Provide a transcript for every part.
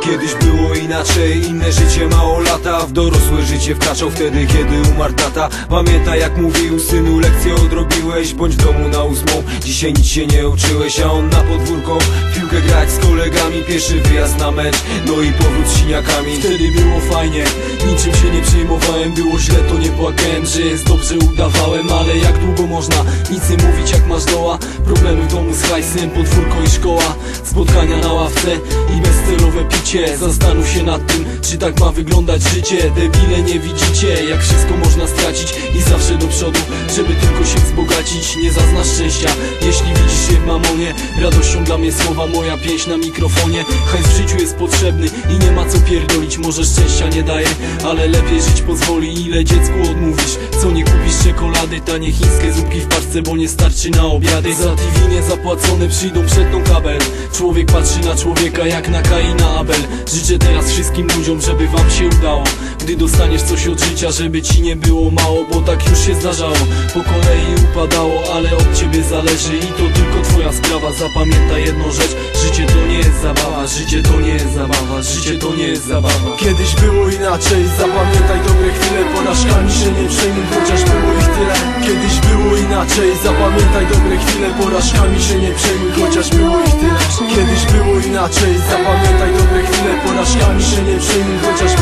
Kiedyś było inaczej, inne życie mało lata W dorosłe życie wkraczał wtedy, kiedy umarł tata. Pamiętaj jak mówił, synu lekcję odrobiłeś Bądź w domu na ósmą, dzisiaj nic się nie uczyłeś A on na podwórko, piłkę grać z kolegami Pierwszy wyjazd na mecz, no i powrót z siniakami. Wtedy było fajnie, niczym się nie przejmowałem Było źle, to nie płakałem, że jest dobrze udawałem Ale jak długo można nic nie mówić jak masz doła? Problemy w domu z hajsem, podwórko i szkoła Spotkania na ławce i bezcelowe picie Zastanów się nad tym, czy tak ma wyglądać życie. Debile nie widzicie, jak wszystko można stracić. I zawsze do przodu, żeby tylko się wzbogacić. Nie zaznasz szczęścia, jeśli widzisz się mamonie Radością dla mnie słowa moja pieśń na mikrofonie. Hajs w życiu jest potrzebny i nie ma co pierdolić. Może szczęścia nie daje, ale lepiej żyć pozwoli. Ile dziecku odmówisz, co nie kupisz czekolady? Tanie chińskie zupki w paczce, bo nie starczy na obiady. Za TV nie zapłacone przyjdą przetną kabel. Człowiek patrzy na człowieka jak na Kaina Abel. Życzę teraz wszystkim ludziom, żeby wam się udało. Gdy dostaniesz coś od życia, żeby ci nie było mało Bo tak już się zdarzało, po kolei upadało Ale od ciebie zależy i to tylko twoja sprawa Zapamiętaj jedną rzecz, życie to nie jest zabawa Życie to nie jest zabawa, życie to nie jest zabawa. Kiedyś było inaczej, zapamiętaj dobre chwile Porażkami się nie przejmuj, chociaż było ich tyle. Kiedyś było inaczej, zapamiętaj dobre chwile Porażkami się nie przejmuj, chociaż było ich tyle. Kiedyś było inaczej, zapamiętaj dobre chwile Porażkami się nie przejmuj, chociaż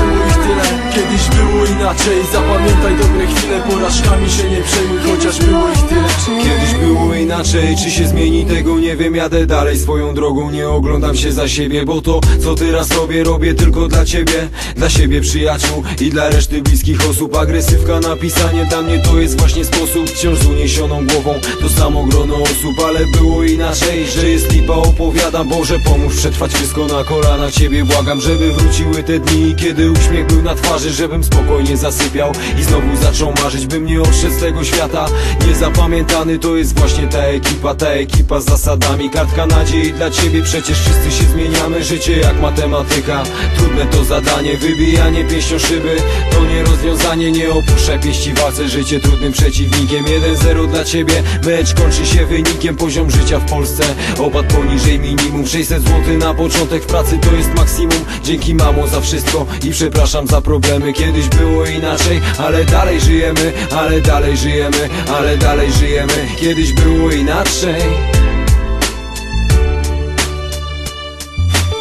inaczej, zapamiętaj dobre chwile Porażkami się nie przejmuj, chociaż było ich tyle. Kiedyś było inaczej, czy się zmieni tego nie wiem. Jadę dalej swoją drogą, nie oglądam się za siebie Bo to co teraz robię, robię tylko dla ciebie. Dla siebie przyjaciół i dla reszty bliskich osób. Agresywka napisanie dla mnie to jest właśnie sposób. Wciąż z uniesioną głową, to samo grono osób. Ale było inaczej, że jest lipa opowiadam. Boże pomóż przetrwać wszystko na kolana Ciebie. Błagam, żeby wróciły te dni Kiedy uśmiech był na twarzy, żebym spokojnie zasypiał. I znowu zaczął marzyć, bym nie odszedł z tego świata. Niezapamiętany to jest właśnie ta ekipa Ta ekipa z zasadami, kartka nadziei dla ciebie Przecież wszyscy się zmieniamy, życie jak matematyka Trudne to zadanie, wybijanie pięścią szyby To nie rozwiązanie, nie opuszczaj pieści walce Życie trudnym przeciwnikiem, 1-0 dla ciebie Mecz kończy się wynikiem, poziom życia w Polsce Opadł poniżej minimum, 600 zł na początek w pracy to jest maksimum. Dzięki mamo za wszystko i przepraszam za problemy. Kiedyś było inaczej, ale dalej żyjemy Ale dalej żyjemy, ale dalej żyjemy. Kiedyś było inaczej.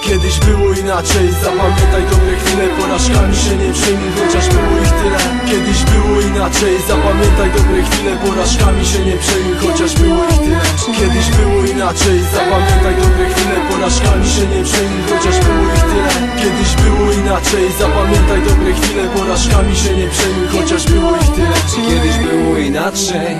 Kiedyś było inaczej, zapamiętaj dobre chwile Porażkami się nie przejmuj, chociaż było ich tyle. Kiedyś było inaczej, zapamiętaj dobre chwile Porażkami się nie przejmuj, chociaż było ich tyle. Kiedyś było inaczej, zapamiętaj dobre chwile Porażkami się nie przejmuj, chociaż było ich tyle. było inaczej, zapamiętaj dobre chwile Porażkami się nie przejmuj, chociaż było ich tyle. Kiedyś było inaczej